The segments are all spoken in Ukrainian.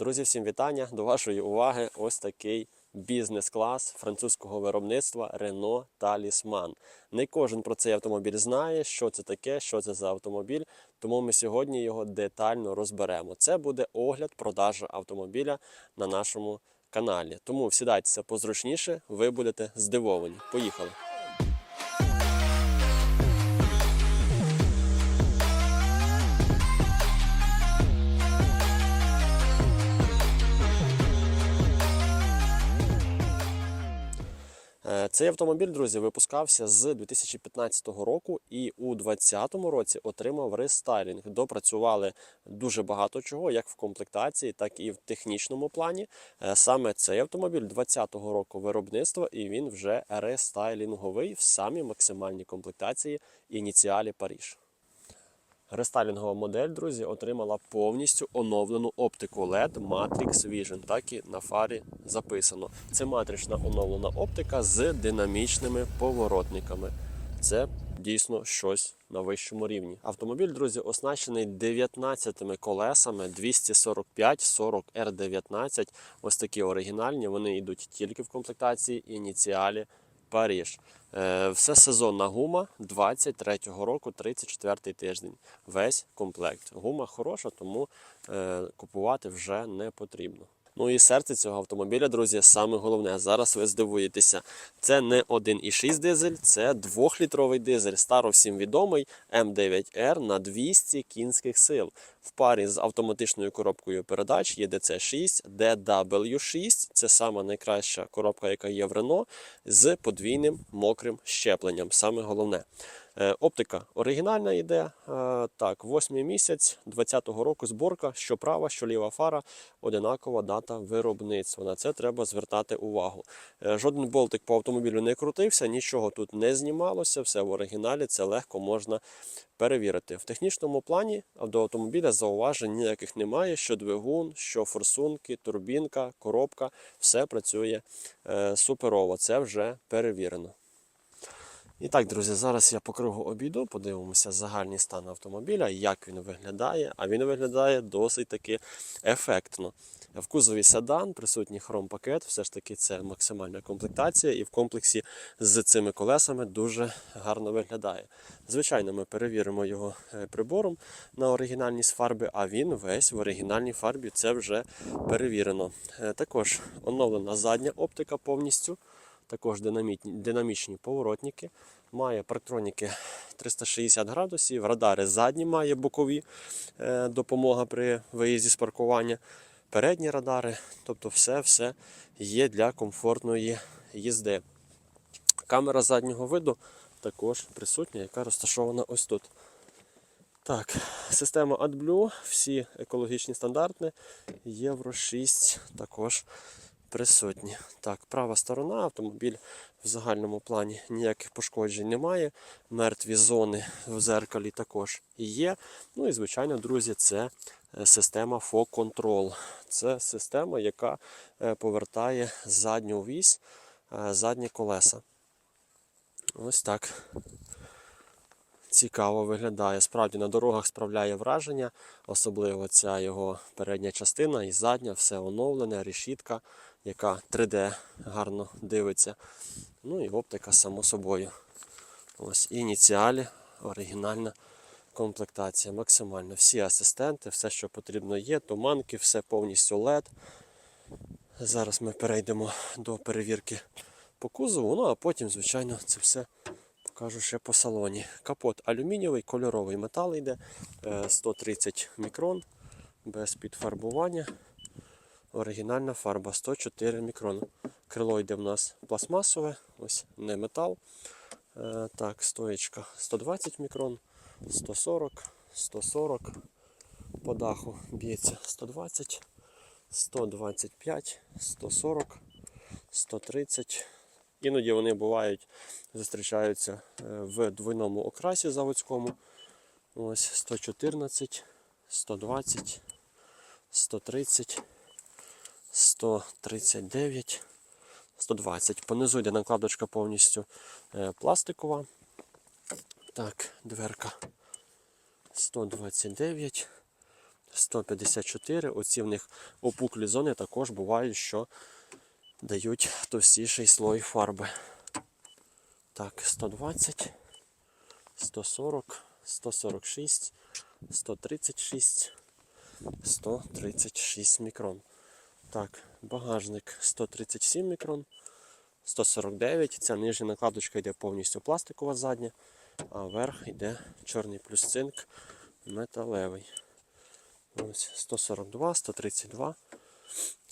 Друзі, всім вітання! До вашої уваги ось такий бізнес-клас французького виробництва Renault Talisman. Не кожен про цей автомобіль знає, що це таке, що це за автомобіль, тому ми сьогодні його детально розберемо. Це буде огляд продажу автомобіля на нашому каналі. Тому сідайтеся позручніше, ви будете здивовані. Поїхали! Цей автомобіль, друзі, випускався з 2015 року і у 2020 році отримав рестайлінг. Допрацювали дуже багато чого, як в комплектації, так і в технічному плані. Е, Саме цей автомобіль 2020 року виробництва, і він вже рестайлінговий в самій максимальній комплектації ініціалі Паріж. Рестайлінгова модель, друзі, отримала повністю оновлену оптику LED Matrix Vision. Так і на фарі записано. Це матрична оновлена оптика з динамічними поворотниками. Це дійсно щось на вищому рівні. Автомобіль, друзі, оснащений 19 колесами 245 40 R19. Ось такі оригінальні. Вони йдуть тільки в комплектації ініціалі Паріж. Е, Все сезонна гума 23-го року, 34-й тиждень. Весь комплект. Гума хороша, тому е, купувати вже не потрібно. Ну і серце цього автомобіля, друзі, саме головне. Зараз ви здивуєтеся. Це не 1,6 дизель, це 2-літровий дизель, старо всім відомий М9R на 200 кінських сил. В парі з автоматичною коробкою передач є DC6, DW6. Це сама найкраща коробка, яка є в Renault, з подвійним мокрим щепленням. Саме головне. Е, Оптика оригінальна йде. Е, Так, восьмий місяць 20-го року зборка, що права, що ліва фара, одинакова дата виробництва. На це треба звертати увагу. Е, Жоден болтик по автомобілю не крутився, нічого тут не знімалося, все в оригіналі, це легко можна перевірити. В технічному плані до автомобіля зауважень ніяких немає, що двигун, що форсунки, турбінка, коробка, все працює суперово. Це вже перевірено. І так, друзі, зараз я по кругу обійду, подивимося загальний стан автомобіля, як він виглядає. А він виглядає досить таки ефектно. В кузові седан, присутній хром-пакет, все ж таки це максимальна комплектація, і в комплексі з цими колесами дуже гарно виглядає. Звичайно, ми перевіримо його е, прибором на оригінальність фарби, а він весь в оригінальній фарбі це вже перевірено. Е, Також оновлена задня оптика повністю також динамічні, динамічні поворотники. Має парктроніки 360 градусів, радари задні має бокові е, допомога при виїзді з паркування. Передні радари, тобто все-все є для комфортної їзди. Камера заднього виду також присутня, яка розташована ось тут. Так, система AdBlue, всі екологічні стандарти, Євро 6 також присутні. Так, права сторона, автомобіль в загальному плані ніяких пошкоджень немає. Мертві зони в зеркалі також є. Ну і, звичайно, друзі, це е, система Fog Control. Це система, яка е, повертає задню вісь, е, задні колеса. Ось так цікаво виглядає. Справді на дорогах справляє враження, особливо ця його передня частина і задня, все оновлене, решітка, яка 3D гарно дивиться. Ну і оптика, само собою. Ось ініціалі, оригінальна комплектація, максимально. Всі асистенти, все, що потрібно є, туманки, все повністю LED. Зараз ми перейдемо до перевірки по кузову, ну а потім, звичайно, це все покажу ще по салоні. Капот алюмінієвий, кольоровий метал йде, е, 130 мікрон, без підфарбування. Оригінальна фарба 104 мікрон. Крило йде в нас пластмасове, ось не метал. Е, Так, стоєчка 120 мікрон, 140, 140. По даху б'ється 120, 125, 140, 130. Іноді вони бувають, зустрічаються е, в двойному окрасі заводському. Ось 114, 120, 130, 139, 120. Понизу йде накладочка повністю е, пластикова. Так, дверка 129, 154. Оці в них опуклі зони також бувають, що дають товстіший слой фарби. Так, 120, 140, 146, 136, 136 мікрон. Так, багажник 137 мікрон, 149. Ця нижня накладочка йде повністю пластикова задня, а верх йде чорний плюс цинк металевий. Ось 142, 132.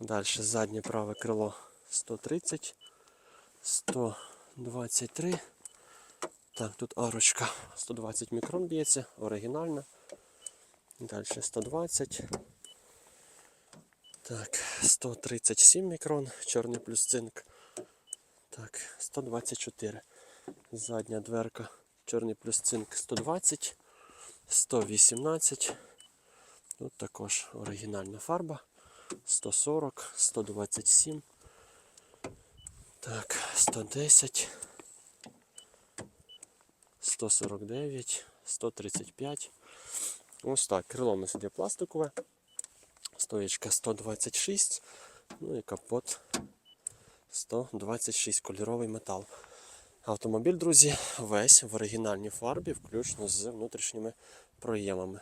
Далі заднє праве крило 130, 123. Так, тут арочка 120 мікрон б'ється, оригінальна. Далі 120. Так, 137 мікрон, чорний плюс цинк. Так, 124. Задня дверка, чорний плюс цинк 120, 118. Тут також оригінальна фарба. 140, 127. Так, 110. 149, 135. Ось так. Крило у нас іде пластикове. Стоєчка 126. Ну і капот 126 кольоровий метал. Автомобіль, друзі, весь в оригінальній фарбі, включно з внутрішніми проємами.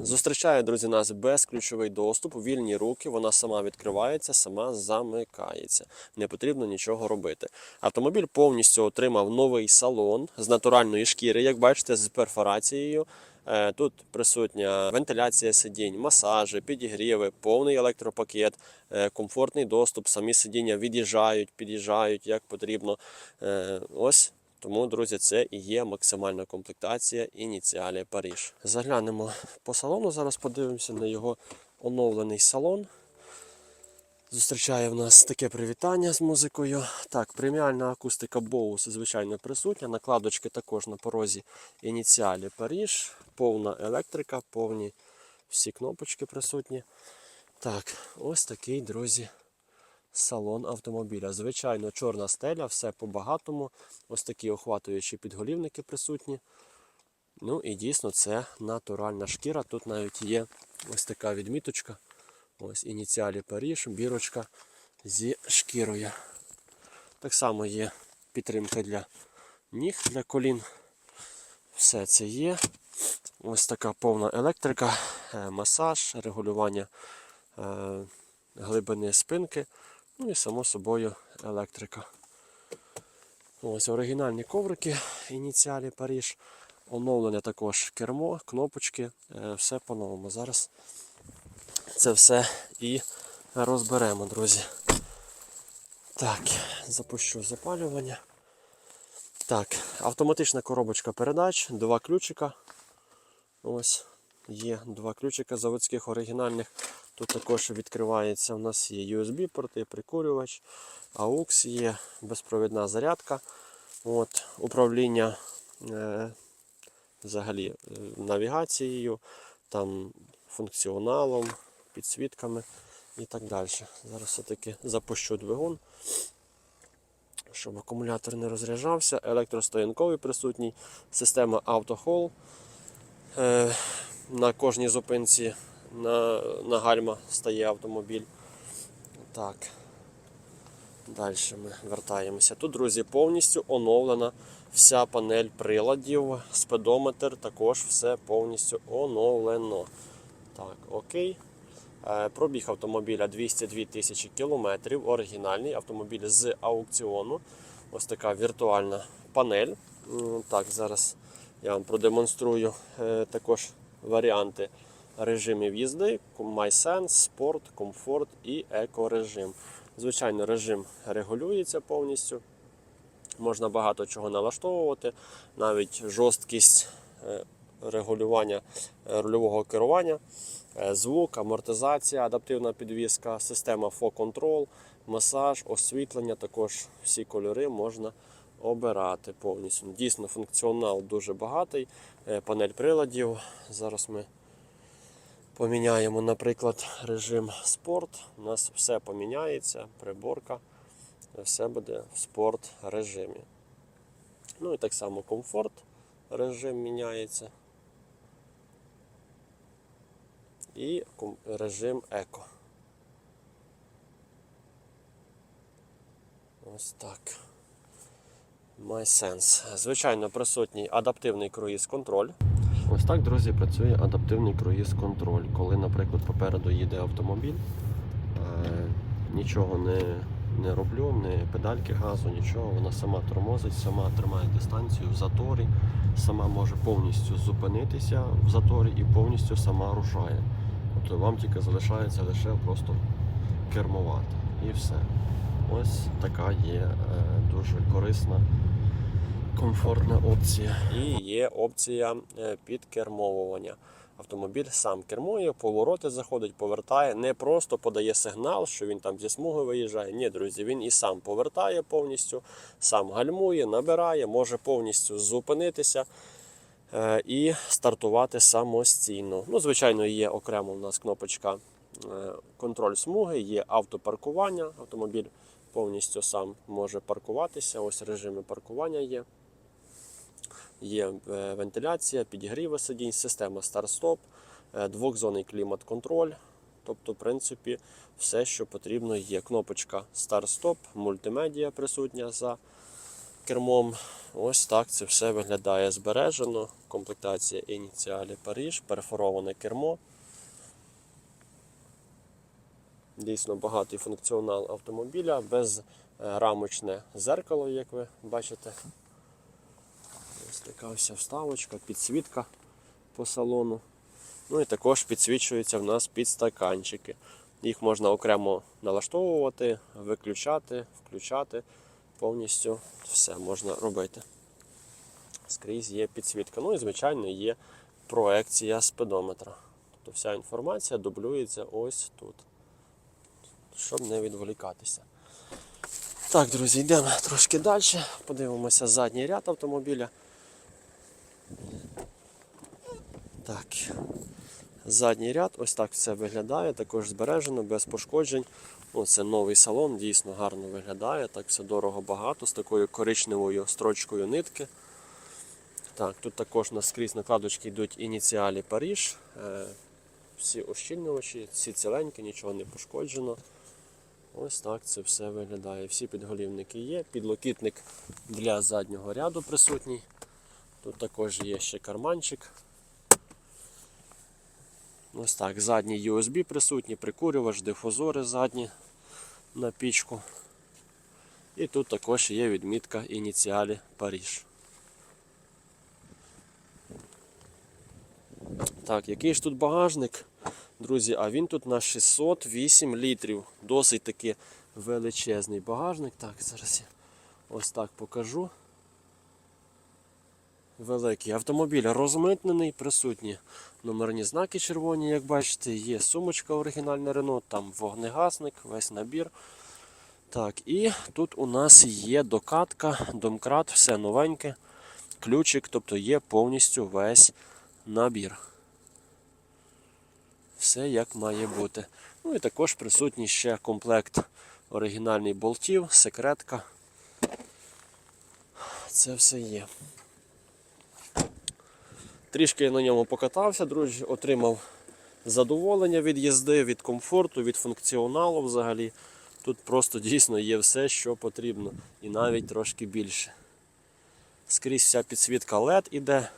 Зустрічає, друзі, нас безключовий доступ, вільні руки, вона сама відкривається, сама замикається. Не потрібно нічого робити. Автомобіль повністю отримав новий салон з натуральної шкіри, як бачите, з перфорацією. Е, Тут присутня вентиляція сидінь, масажі, підігріви, повний електропакет, е, комфортний доступ, самі сидіння від'їжджають, під'їжджають як потрібно. Е, Ось тому, друзі, це і є максимальна комплектація ініціалі Паріж. Заглянемо по салону. Зараз подивимося на його оновлений салон. Зустрічає в нас таке привітання з музикою. Так, преміальна акустика Bose, звичайно, присутня. Накладочки також на порозі ініціалі Паріж, повна електрика, повні всі кнопочки присутні. Так, ось такий, друзі, салон автомобіля. Звичайно, чорна стеля, все по-багатому. Ось такі охватуючі підголівники присутні. Ну і дійсно це натуральна шкіра. Тут навіть є ось така відміточка. Ось ініціалі Паріж, бірочка зі шкірою. Так само є підтримка для ніг, для колін. Все це є. Ось така повна електрика, е, масаж, регулювання е, глибини спинки. Ну і само собою електрика. Ось оригінальні коврики, ініціалі Паріж. Оновлене також кермо, кнопочки, е, все по-новому. Зараз це все і розберемо, друзі. Так, запущу запалювання. Так, автоматична коробочка передач, два ключика. Ось є два ключика заводських оригінальних. Тут також відкривається, у нас є USB-порти, прикурювач, AUX є, безпровідна зарядка. От, управління е, взагалі е, навігацією, там функціоналом, підсвітками і так далі. Зараз все-таки запущу двигун, щоб акумулятор не розряджався. Електростоянковий присутній, система AutoHall. Е, на кожній зупинці на, на гальма стає автомобіль. Так. Далі ми вертаємося. Тут, друзі, повністю оновлена вся панель приладів, спидометр, також все повністю оновлено. Так, окей. Е, Пробіг автомобіля 202 тисячі кілометрів. Оригінальний автомобіль з аукціону. Ось така віртуальна панель. Так, зараз я вам продемонструю е, також варіанти режимів їзди: MySense, Sport, Comfort і екорежим. Звичайно, режим регулюється повністю. Можна багато чого налаштовувати, навіть жорсткість е, регулювання е, рульового керування, звук, амортизація, адаптивна підвізка, система Control, масаж, освітлення, також всі кольори можна обирати повністю. Дійсно, функціонал дуже багатий, е, панель приладів. Зараз ми поміняємо, наприклад, режим спорт. У нас все поміняється, приборка, все буде в спорт режимі. Ну і так само комфорт режим міняється. і режим еко. Ось так. MySense. Звичайно, присутній адаптивний круїз контроль. Ось так, друзі, працює адаптивний круїз контроль. Коли, наприклад, попереду їде автомобіль, е, нічого не, не роблю, не педальки газу, нічого. Вона сама тормозить, сама тримає дистанцію в заторі, сама може повністю зупинитися в заторі і повністю сама рушає. Тобто вам тільки залишається лише просто кермувати. І все. Ось така є е, дуже корисна, комфортна опція. І є опція е, підкермовування. Автомобіль сам кермує, повороти заходить, повертає, не просто подає сигнал, що він там зі смуги виїжджає. Ні, друзі, він і сам повертає повністю, сам гальмує, набирає, може повністю зупинитися е, і стартувати самостійно. Ну, звичайно, є окремо у нас кнопочка е, контроль смуги, є автопаркування. Автомобіль повністю сам може паркуватися. Ось режими паркування є. Є е, вентиляція, підігріви сидінь, система старт-стоп, е, двохзонний клімат-контроль. Тобто, в принципі, все, що потрібно, є. Кнопочка старт-стоп, мультимедіа присутня за кермом. Ось так це все виглядає збережено. Комплектація ініціалі Париж, перфороване кермо. Дійсно багатий функціонал автомобіля, безрамочне зеркало, як ви бачите. Ось така вся вставочка, підсвітка по салону. Ну і також підсвічуються в нас підстаканчики. Їх можна окремо налаштовувати, виключати, включати. Повністю все можна робити. Скрізь є підсвітка. Ну і, звичайно, є проекція спидометра. Тобто вся інформація дублюється ось тут, щоб не відволікатися. Так, друзі, йдемо трошки далі. Подивимося задній ряд автомобіля. Так. Задній ряд, ось так все виглядає, також збережено, без пошкоджень. Ну, це новий салон, дійсно гарно виглядає. Так все дорого багато, з такою коричневою строчкою нитки. Так, тут також наскрізь накладочки йдуть ініціалі Париж. Е, всі ощільнювачі, всі ціленькі, нічого не пошкоджено. Ось так це все виглядає. Всі підголівники є. Підлокітник для заднього ряду присутній. Тут також є ще карманчик. Ось так, задній USB присутній, прикурювач, дифузори задні на пічку. І тут також є відмітка ініціалі Париж. Так, який ж тут багажник? Друзі, а він тут на 608 літрів. Досить таки величезний багажник. Так, зараз я ось так покажу. Великий автомобіль розмитнений, присутні номерні знаки червоні, як бачите, є сумочка оригінальна Renault, там вогнегасник, весь набір. Так, і тут у нас є докатка, домкрат, все новеньке, ключик, тобто є повністю весь набір. Все як має бути. Ну і також присутній ще комплект оригінальний болтів, секретка. Це все є. Трішки на ньому покатався, друзі, отримав задоволення від їзди, від комфорту, від функціоналу взагалі. Тут просто дійсно є все, що потрібно, і навіть трошки більше. Скрізь вся підсвітка LED іде.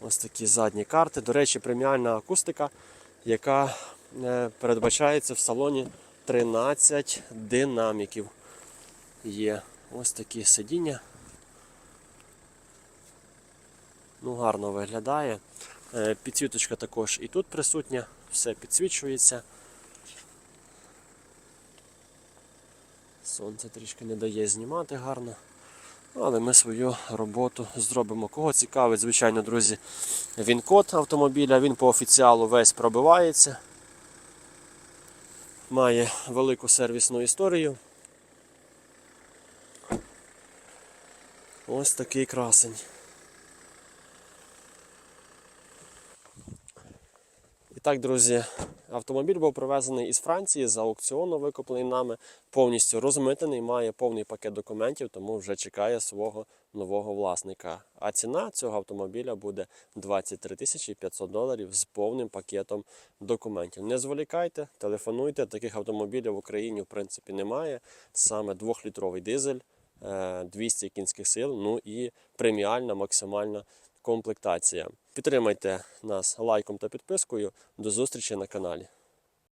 Ось такі задні карти. До речі, преміальна акустика, яка е, передбачається в салоні 13 динаміків. Є ось такі сидіння. Ну, гарно виглядає. Е, Підсвіточка також і тут присутня, все підсвічується. Сонце трішки не дає знімати гарно. Але ми свою роботу зробимо. Кого цікавить, звичайно, друзі, він код автомобіля, він по офіціалу весь пробивається. Має велику сервісну історію. Ось такий красень. Так, друзі, Автомобіль був привезений із Франції з аукціону, викуплений нами, повністю розмитений, має повний пакет документів, тому вже чекає свого нового власника. А ціна цього автомобіля буде 23 тисячі 500 доларів з повним пакетом документів. Не зволікайте, телефонуйте. Таких автомобілів в Україні в принципі немає. Саме двохлітровий дизель, е, 200 кінських сил, ну і преміальна максимальна комплектація. Підтримайте нас лайком та підпискою. До зустрічі на каналі.